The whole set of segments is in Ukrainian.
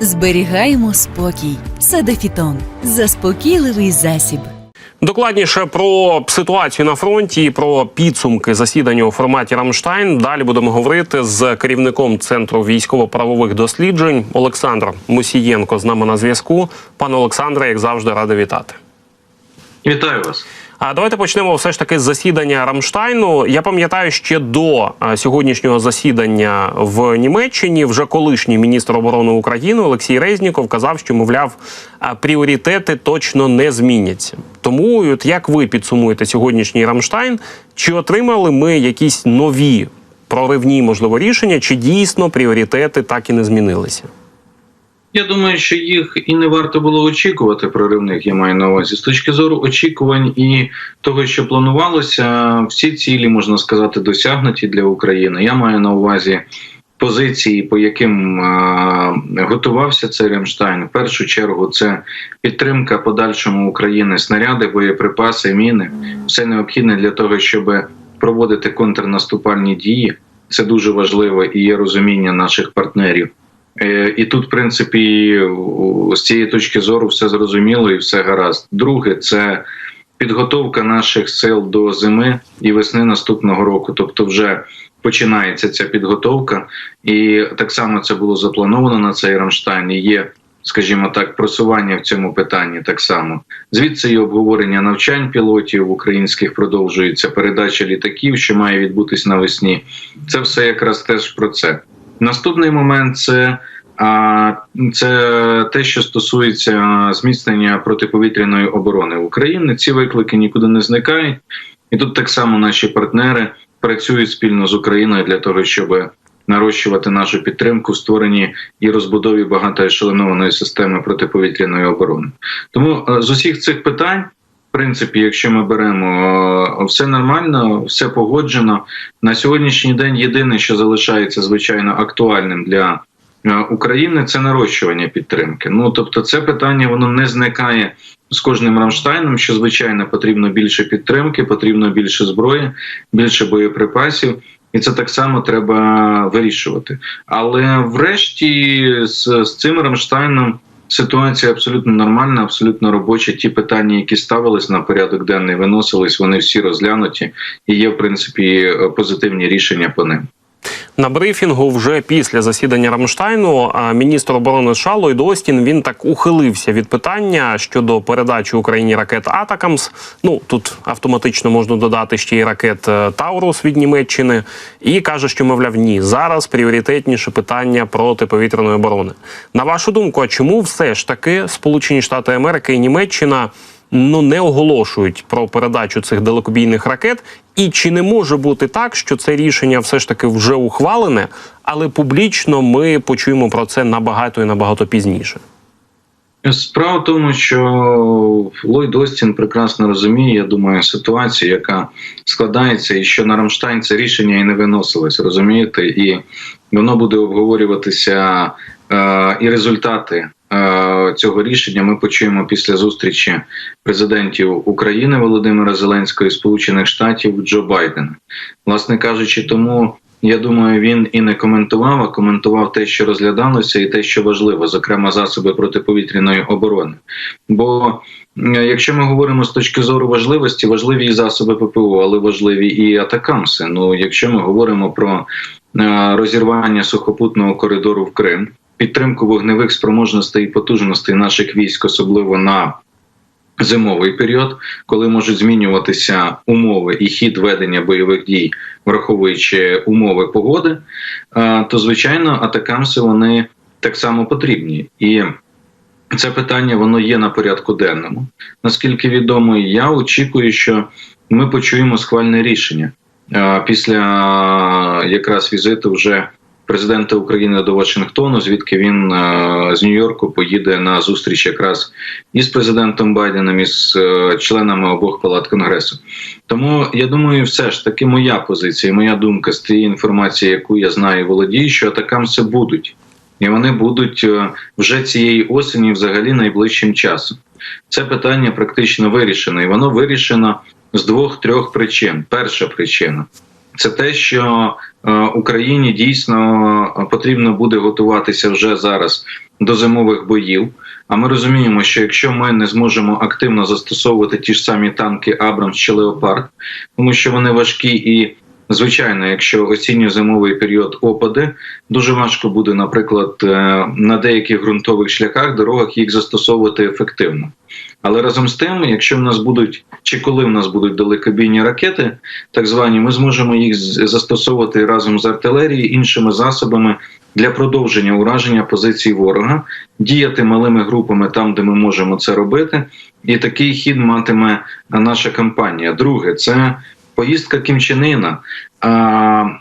Зберігаємо спокій. Садафітон. Заспокійливий засіб. Докладніше про ситуацію на фронті і про підсумки засідання у форматі Рамштайн. Далі будемо говорити з керівником центру військово-правових досліджень Олександр Мусієнко з нами на зв'язку. Пане Олександре, як завжди, радий вітати. Вітаю вас. А давайте почнемо все ж таки з засідання Рамштайну. Я пам'ятаю, ще до сьогоднішнього засідання в Німеччині вже колишній міністр оборони України Олексій Резніков казав, що мовляв пріоритети точно не зміняться. Тому, от як ви підсумуєте сьогоднішній Рамштайн? Чи отримали ми якісь нові проривні можливо рішення, чи дійсно пріоритети так і не змінилися? Я думаю, що їх і не варто було очікувати проривних. Я маю на увазі з точки зору очікувань і того, що планувалося, всі цілі можна сказати досягнуті для України. Я маю на увазі позиції, по яким а, готувався цей Ремштайн. В першу чергу це підтримка подальшому України, снаряди, боєприпаси, міни все необхідне для того, щоб проводити контрнаступальні дії. Це дуже важливо і є розуміння наших партнерів. Е, І тут, в принципі, з цієї точки зору все зрозуміло і все гаразд. Друге, це підготовка наших сил до зими і весни наступного року. Тобто, вже починається ця підготовка, і так само це було заплановано на цей Рамштайн. І є, скажімо так, просування в цьому питанні так само. Звідси і обговорення навчань пілотів українських продовжується, передача літаків, що має відбутись навесні. Це все якраз теж про це. Наступний момент це. Це те, що стосується зміцнення протиповітряної оборони України. Ці виклики нікуди не зникають, і тут так само наші партнери працюють спільно з Україною для того, щоб нарощувати нашу підтримку в створенні і розбудові багатоешелонованої системи протиповітряної оборони. Тому е, з усіх цих питань. Принципі, якщо ми беремо е, все нормально, все погоджено на сьогоднішній день. Єдине, що залишається звичайно актуальним для е, України, це нарощування підтримки. Ну тобто, це питання воно не зникає з кожним Рамштайном. Що звичайно потрібно більше підтримки, потрібно більше зброї, більше боєприпасів. І це так само треба вирішувати. Але врешті з, з цим Рамштайном Ситуація абсолютно нормальна, абсолютно робоча. Ті питання, які ставились на порядок денний, виносились, вони всі розглянуті і є, в принципі, позитивні рішення по ним. На брифінгу вже після засідання Рамштайну міністр оборони США Ллойд Остін він так ухилився від питання щодо передачі Україні ракет Атакамс. Ну тут автоматично можна додати ще й ракет е, Таурус від Німеччини, і каже, що мовляв, ні, зараз пріоритетніше питання протиповітряної оборони. На вашу думку, а чому все ж таки Сполучені Штати Америки і Німеччина? Ну не оголошують про передачу цих далекобійних ракет, і чи не може бути так, що це рішення все ж таки вже ухвалене, але публічно ми почуємо про це набагато і набагато пізніше. Справа в тому, що Ллойд Остін прекрасно розуміє, я думаю, ситуацію, яка складається, і що на Рамштайн це рішення і не виносилось, розумієте, і воно буде обговорюватися е, і результати. Е, Цього рішення ми почуємо після зустрічі президентів України Володимира Зеленського і Сполучених Штатів Джо Байдена. Власне кажучи, тому я думаю, він і не коментував, а коментував те, що розглядалося, і те, що важливо, зокрема засоби протиповітряної оборони. Бо якщо ми говоримо з точки зору важливості, важливі і засоби ППО, але важливі і атакамси. Ну, якщо ми говоримо про е, розірвання сухопутного коридору в Крим, підтримку вогневих спроможностей і потужностей наших військ, особливо на Зимовий період, коли можуть змінюватися умови і хід ведення бойових дій, враховуючи умови погоди, е, то звичайно атакамси вони так само потрібні. І це питання воно є на порядку денному. Наскільки відомо, я очікую, що ми почуємо схвальне рішення е, після якраз візиту вже президента України до Вашингтону, звідки він е, з Нью-Йорку поїде на зустріч якраз із президентом Байденом, і з е, членами обох палат конгресу. Тому я думаю, все ж таки моя позиція, моя думка з тієї інформації, яку я знаю, і володію, що атакамси будуть. І вони будуть е, вже цієї осені, взагалі найближчим часом. Це питання практично вирішено, і воно вирішено з двох-трьох причин. Перша причина це те, що е, Україні дійсно потрібно буде готуватися вже зараз до зимових боїв. А ми розуміємо, що якщо ми не зможемо активно застосовувати ті ж самі танки Абрамс чи Леопард, тому що вони важкі і. Звичайно, якщо осінньо-зимовий період опади, дуже важко буде, наприклад, е, на деяких ґрунтових шляхах, дорогах їх застосовувати ефективно. Але разом з тим, якщо в нас будуть чи коли в нас будуть далекобійні ракети, так звані, ми зможемо їх застосовувати разом з артилерією, іншими засобами для продовження ураження позицій ворога, діяти малими групами там, де ми можемо це робити, і такий хід матиме наша кампанія. Друге, це поїздка Кімчинина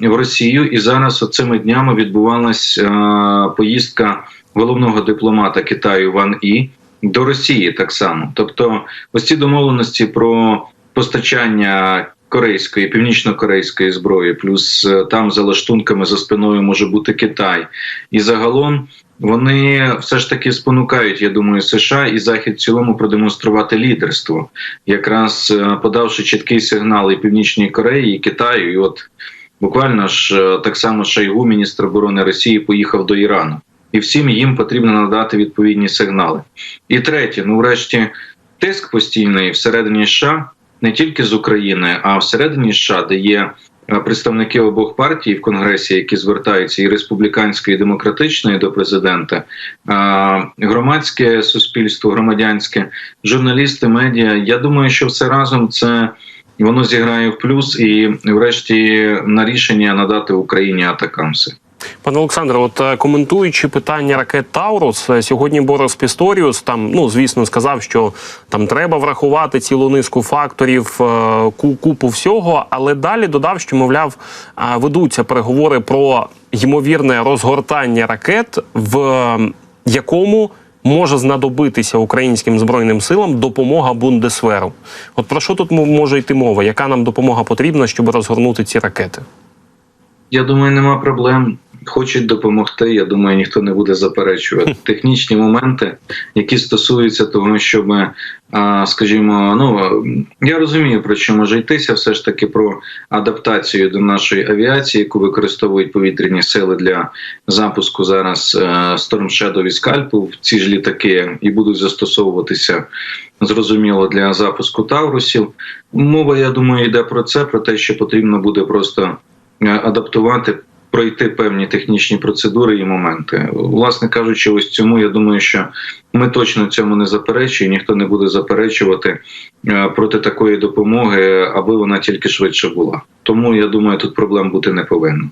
в Росію, і зараз цими днями відбувалась а, поїздка головного дипломата Китаю Ван І до Росії так само. Тобто, ось ці домовленості про постачання. Корейської, північно-корейської зброї, плюс е, там за лаштунками за спиною може бути Китай, і загалом вони все ж таки спонукають, я думаю, США і Захід в цілому продемонструвати лідерство, якраз е, подавши чіткий сигнал і Північній Кореї, і Китаю. І от буквально ж е, так само Шойгу, міністр оборони Росії, поїхав до Ірану, і всім їм потрібно надати відповідні сигнали. І третє, ну врешті, тиск постійний всередині США, не тільки з України, а всередині США, де є представники обох партій в конгресі, які звертаються і республіканської, і демократичної до президента, громадське суспільство, громадянське, журналісти, медіа. Я думаю, що все разом це. Воно зіграє в плюс і, врешті, на рішення надати Україні атакамси. Пане Олександре, от е, коментуючи питання ракет Таурус, е, сьогодні Борис Пісторіус там, ну звісно, сказав, що там треба врахувати цілу низку факторів, е, купу всього, але далі додав, що мовляв, ведуться переговори про ймовірне розгортання ракет, в якому може знадобитися українським збройним силам допомога Бундесверу. От про що тут може йти мова? Яка нам допомога потрібна, щоб розгорнути ці ракети? Я думаю, нема проблем. Хочуть допомогти. Я думаю, ніхто не буде заперечувати технічні моменти, які стосуються того, щоб, а, скажімо, ну я розумію про що може йтися, все ж таки про адаптацію до нашої авіації, яку використовують повітряні сили для запуску зараз е, Storm Shadow і в ці ж літаки, і будуть застосовуватися зрозуміло для запуску Таурусів. Мова, я думаю, йде про це, про те, що потрібно буде просто е, адаптувати. Пройти певні технічні процедури і моменти, власне кажучи, ось цьому я думаю, що ми точно цьому не заперечуємо, ніхто не буде заперечувати е, проти такої допомоги, аби вона тільки швидше була. Тому я думаю, тут проблем бути не повинно.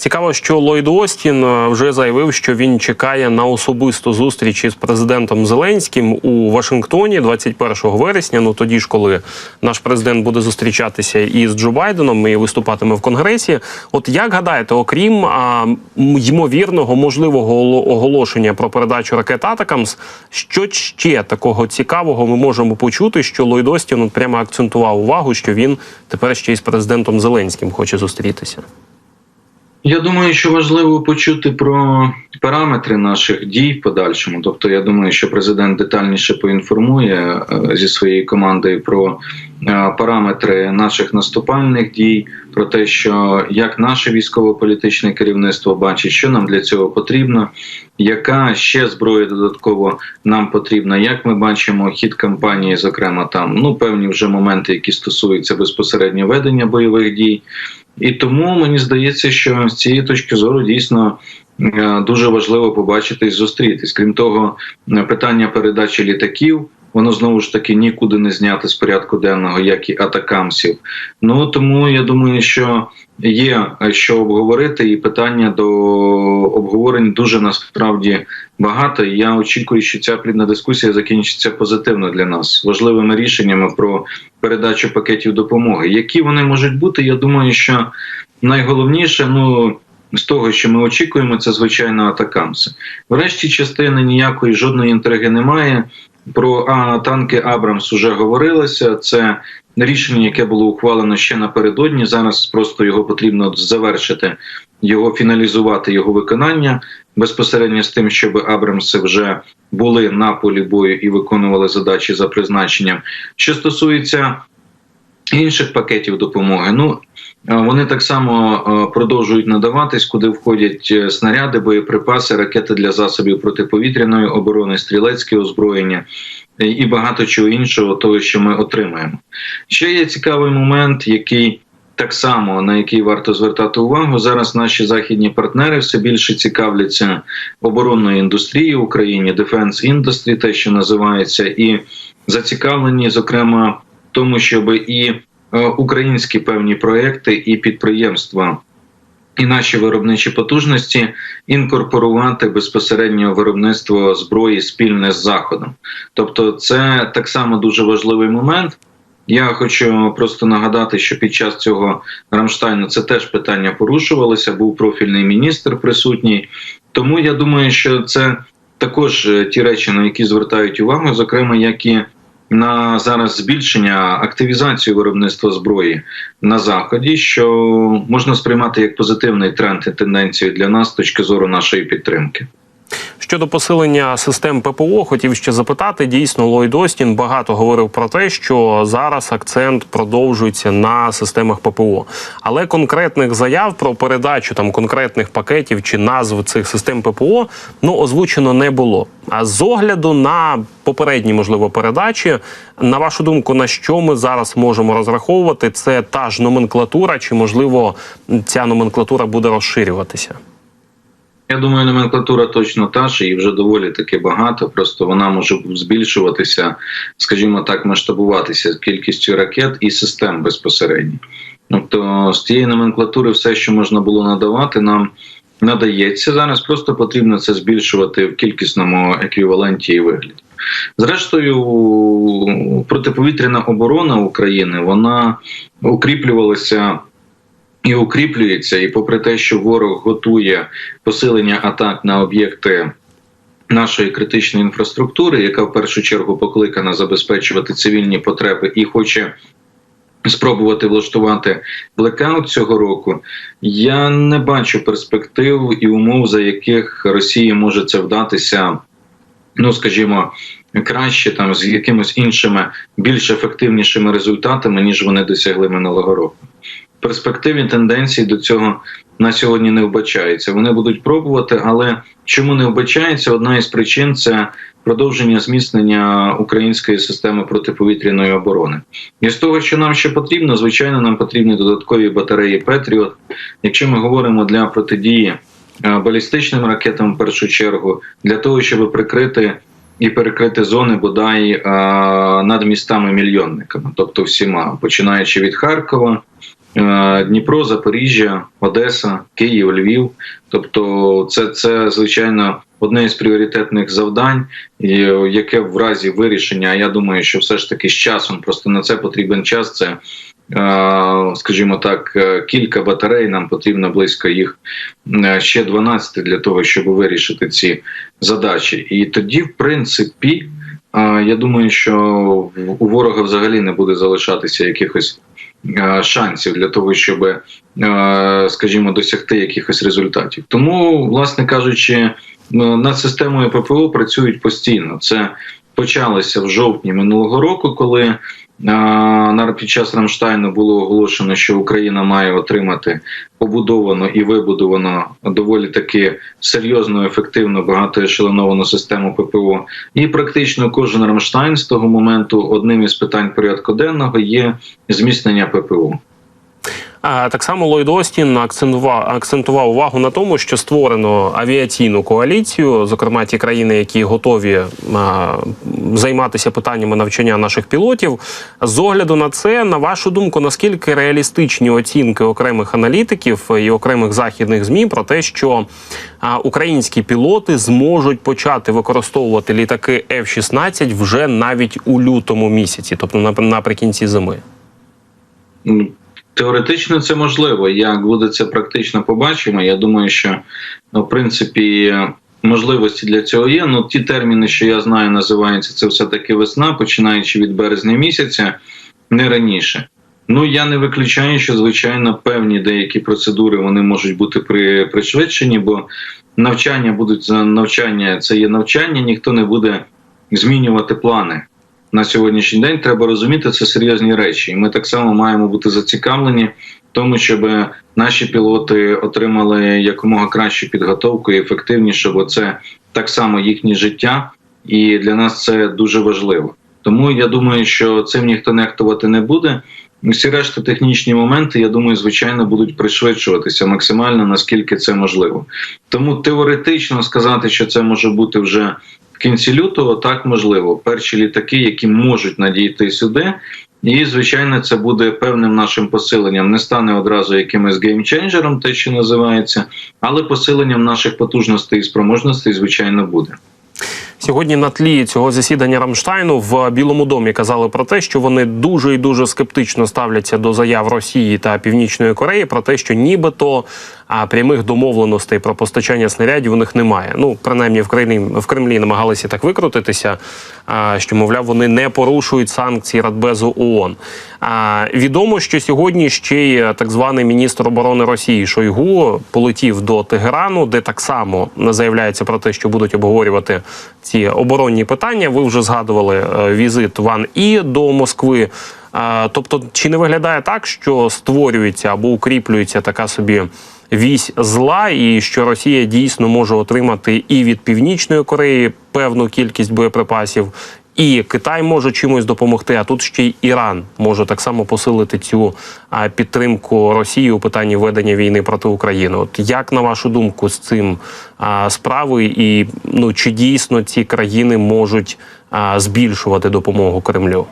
Цікаво, що Ллойд Остін е, вже заявив, що він чекає на особисту зустріч із президентом Зеленським у Вашингтоні 21 вересня. Ну тоді ж, коли наш президент буде зустрічатися із Джо Байденом і виступатиме в конгресі. От як гадаєте, окрім а, ймовірного можливого оло- оголошення про передачу ракет Атакамс, що ще такого цікавого ми можемо почути, що Ллойд Остін прямо акцентував увагу, що він тепер ще із президентом Зеленським хоче зустрітися. Я думаю, що важливо почути про параметри наших дій в подальшому. Тобто, я думаю, що президент детальніше поінформує е, зі своєю командою про е, параметри наших наступальних дій, про те, що як наше військово-політичне керівництво бачить, що нам для цього потрібно, яка ще зброя додатково нам потрібна, як ми бачимо хід кампанії, зокрема там ну певні вже моменти, які стосуються безпосередньо ведення бойових дій. І тому мені здається, що з цієї точки зору дійсно е, дуже важливо побачити і зустрітись. Крім того, е, питання передачі літаків. Воно знову ж таки нікуди не знято з порядку денного, як і атакамсів. Ну тому я думаю, що є е, що обговорити, і питання до обговорень дуже насправді багато. І я очікую, що ця плідна дискусія закінчиться позитивно для нас важливими рішеннями про передачу пакетів допомоги. Які вони можуть бути? Я думаю, що найголовніше, ну. З того, що ми очікуємо, це звичайно атакамси. Врешті частини ніякої жодної інтриги немає. Про а, танки Абрамс вже говорилося. Це рішення, яке було ухвалено ще напередодні. Зараз просто його потрібно завершити, його фіналізувати, його виконання безпосередньо з тим, щоб Абрамси вже були на полі бою і виконували задачі за призначенням. Що стосується інших пакетів допомоги. Ну е, вони так само е, продовжують надаватись, куди входять е, снаряди, боєприпаси, ракети для засобів протиповітряної оборони, стрілецьке озброєння і багато чого іншого, того, що ми отримаємо. Ще є цікавий момент, який так само на який варто звертати увагу. Зараз наші західні партнери все більше цікавляться оборонною індустрією в Україні, Defense Industry, те, що називається, і зацікавлені, зокрема, тому, щоб і е, українські певні проекти і підприємства. І наші виробничі потужності інкорпорувати безпосередньо виробництво зброї спільне з заходом, тобто це так само дуже важливий момент. Я хочу просто нагадати, що під час цього Рамштайну це теж питання порушувалося. Був профільний міністр присутній. Тому я думаю, що це також е, ті речі, на які звертають увагу, зокрема, як і на зараз збільшення активізацію виробництва зброї на заході, що можна сприймати як позитивний тренд і тенденцію для нас з точки зору нашої підтримки. Щодо посилення систем ППО, хотів ще запитати. Дійсно, Ллойд Остін багато говорив про те, що зараз акцент продовжується на системах ППО, але конкретних заяв про передачу там конкретних пакетів чи назв цих систем ППО ну озвучено не було. А з огляду на попередні можливо передачі, на вашу думку, на що ми зараз можемо розраховувати? Це та ж номенклатура, чи можливо ця номенклатура буде розширюватися? Я думаю, номенклатура точно та ж, і вже доволі таки багато. Просто вона може збільшуватися, скажімо так, масштабуватися кількістю ракет і систем безпосередньо. Тобто з цієї номенклатури все, що можна було надавати, нам надається зараз. Просто потрібно це збільшувати в кількісному еквіваленті і вигляді. Зрештою, протиповітряна оборона України вона укріплювалася і укріплюється, і попри те, що ворог готує посилення атак на об'єкти нашої критичної інфраструктури, яка в першу чергу покликана забезпечувати цивільні потреби і хоче. Спробувати влаштувати блекаут цього року, я не бачу перспектив і умов, за яких Росії може це вдатися, ну скажімо, краще там з якимось іншими більш ефективнішими результатами, ніж вони досягли минулого року перспективі тенденції до цього на сьогодні не вбачається. Вони будуть пробувати, але чому не вбачається? Одна із причин це продовження зміцнення української системи протиповітряної оборони. І з того, що нам ще потрібно, звичайно, нам потрібні додаткові батареї Петріот. Якщо ми говоримо для протидії е, балістичним ракетам, в першу чергу, для того, щоб прикрити. І перекрити зони бодай е, над містами мільйонниками, тобто всіма, починаючи від Харкова, Дніпро, Запоріжжя, Одеса, Київ, Львів. Тобто, це це звичайно одне із пріоритетних завдань, яке в разі вирішення. Я думаю, що все ж таки з часом просто на це потрібен час. Це е, Скажімо так, е, кілька батарей. Нам потрібно близько їх ще 12 для того, щоб вирішити ці задачі. І тоді, в принципі, я думаю, що у ворога взагалі не буде залишатися якихось Е, шансів для того, щоб, е, скажімо, досягти якихось результатів. Тому, власне кажучи, е, над системою ППО працюють постійно. Це почалося в жовтні минулого року, коли під час Рамштайну було оголошено, що Україна має отримати побудовану і вибудовану доволі таки серйозну, ефективну багатоешелоновану систему ППО. І практично кожен Рамштайн з того моменту одним із питань порядку денного є зміцнення ППО. Так само Ллойд Остін акцентував увагу на тому, що створено авіаційну коаліцію, зокрема ті країни, які готові займатися питаннями навчання наших пілотів. З огляду на це, на вашу думку, наскільки реалістичні оцінки окремих аналітиків і окремих західних змі про те, що українські пілоти зможуть почати використовувати літаки F-16 вже навіть у лютому місяці, тобто наприкінці зими. Теоретично це можливо. Як буде це практично побачимо. Я думаю, що ну, в принципі можливості для цього є. Ну ті терміни, що я знаю, називаються це все таки весна, починаючи від березня місяця, не раніше. Ну я не виключаю, що звичайно певні деякі процедури вони можуть бути при пришвидшені, бо навчання будуть за навчання. Це є навчання, ніхто не буде змінювати плани. На сьогоднішній день, треба розуміти, це серйозні речі. І ми так само маємо бути зацікавлені в тому, щоб наші пілоти отримали якомога кращу підготовку і ефективніше, бо це так само їхнє життя, і для нас це дуже важливо. Тому я думаю, що цим ніхто нехтувати не буде. Всі решта технічні моменти, я думаю, звичайно, будуть пришвидшуватися максимально наскільки це можливо. Тому теоретично сказати, що це може бути вже кінці лютого, так можливо. Перші літаки, які можуть надійти сюди. І, звичайно, це буде певним нашим посиленням. Не стане одразу якимось геймченджером, те, що називається, але посиленням наших потужностей і спроможностей, звичайно, буде. Сьогодні на тлі цього засідання Рамштайну в Білому домі казали про те, що вони дуже і дуже скептично ставляться до заяв Росії та Північної Кореї про те, що нібито прямих домовленостей про постачання снарядів у них немає. Ну принаймні в Кремлі в Кремлі намагалися так викрутитися, що мовляв вони не порушують санкції Радбезу ООН. Відомо, що сьогодні ще й так званий міністр оборони Росії Шойгу полетів до Тегерану, де так само заявляється про те, що будуть обговорювати ці оборонні питання. Ви вже згадували е, візит Ван І до Москви. Е, Тобто, чи не виглядає так, що створюється або укріплюється така собі вісь зла, і що Росія дійсно може отримати і від Північної Кореї певну кількість боєприпасів, і Китай може чимось допомогти. А тут ще й Іран може так само посилити цю підтримку Росії у питанні ведення війни проти України. От як на вашу думку з цим справи, і ну чи дійсно ці країни можуть збільшувати допомогу Кремлю?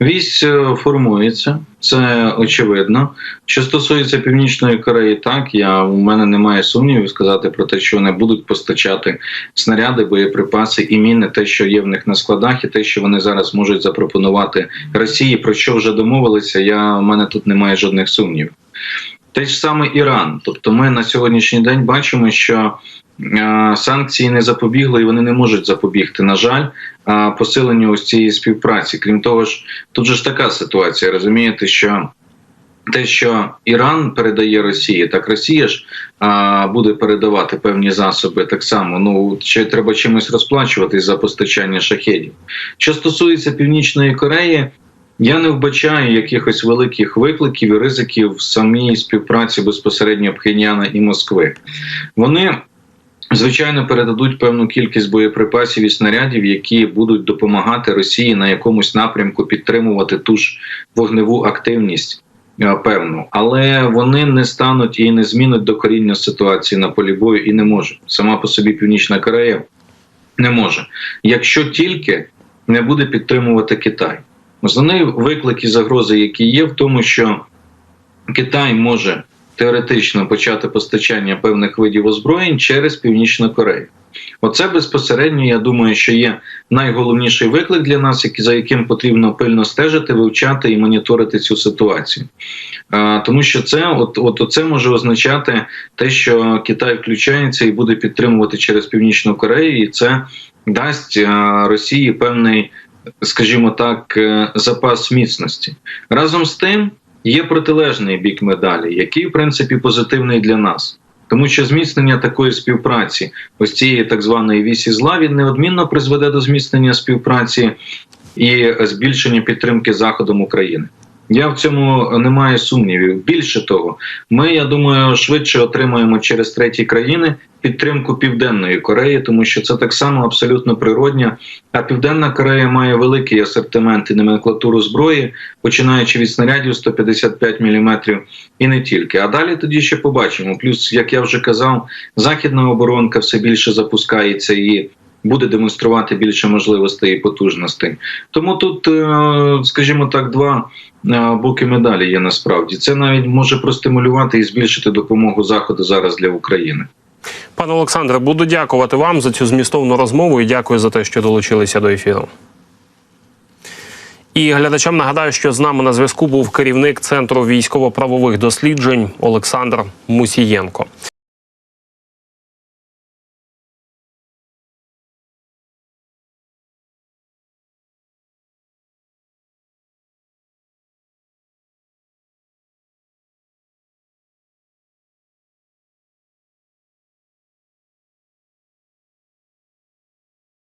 Вісь е, формується, це очевидно. Що стосується Північної Кореї, так я у мене немає сумнівів сказати про те, що вони будуть постачати снаряди, боєприпаси і міни, те, що є в них на складах, і те, що вони зараз можуть запропонувати Росії, про що вже домовилися. Я у мене тут немає жодних сумнівів. Те ж саме Іран. Тобто, ми на сьогоднішній день бачимо, що санкції не запобігли і вони не можуть запобігти. На жаль, е, посиленню ось цієї співпраці. Крім того ж, тут же ж така ситуація. Розумієте, що те, що Іран передає Росії, так Росія ж а, буде передавати певні засоби так само. Ну чи треба чимось розплачуватись за постачання шахедів. Що стосується Північної Кореї. Я не вбачаю якихось великих викликів і ризиків в самій співпраці безпосередньо Пхеньяна і Москви. Вони звичайно передадуть певну кількість боєприпасів і снарядів, які будуть допомагати Росії на якомусь напрямку підтримувати ту ж вогневу активність. е, Певну, але вони не стануть і не змінять докоріння ситуації на полі бою і не можуть. Сама по собі Північна Корея не може, якщо тільки не буде підтримувати Китай. Основний виклик і загрози, які є, в тому, що Китай може теоретично почати постачання певних видів озброєнь через Північну Корею. Оце безпосередньо, я думаю, що є найголовніший виклик для нас, за яким потрібно пильно стежити, вивчати і моніторити цю ситуацію. Тому що це от, от це може означати те, що Китай включається і буде підтримувати через Північну Корею, і це дасть Росії певний, скажімо так, е, запас міцності. Разом з тим є протилежний бік медалі, який в принципі позитивний для нас. Тому що зміцнення такої співпраці, ось цієї так званої вісі зла, він неодмінно призведе до зміцнення співпраці і збільшення підтримки Заходом України. Я в цьому не маю сумнівів. Більше того, ми, я думаю, швидше отримаємо через треті країни підтримку Південної Кореї, тому що це так само абсолютно природня. А Південна Корея має великий асортимент і номенклатуру зброї, починаючи від снарядів 155 мм і не тільки. А далі тоді ще побачимо. Плюс, як я вже казав, західна оборонка все більше запускається і буде демонструвати більше можливостей і потужностей. Тому тут, е, скажімо так, два е, боки медалі є насправді. Це навіть може простимулювати і збільшити допомогу заходу зараз для України. Пане Олександре, буду дякувати вам за цю змістовну розмову і дякую за те, що долучилися до ефіру. І глядачам нагадаю, що з нами на зв'язку був керівник центру військово-правових досліджень Олександр Мусієнко.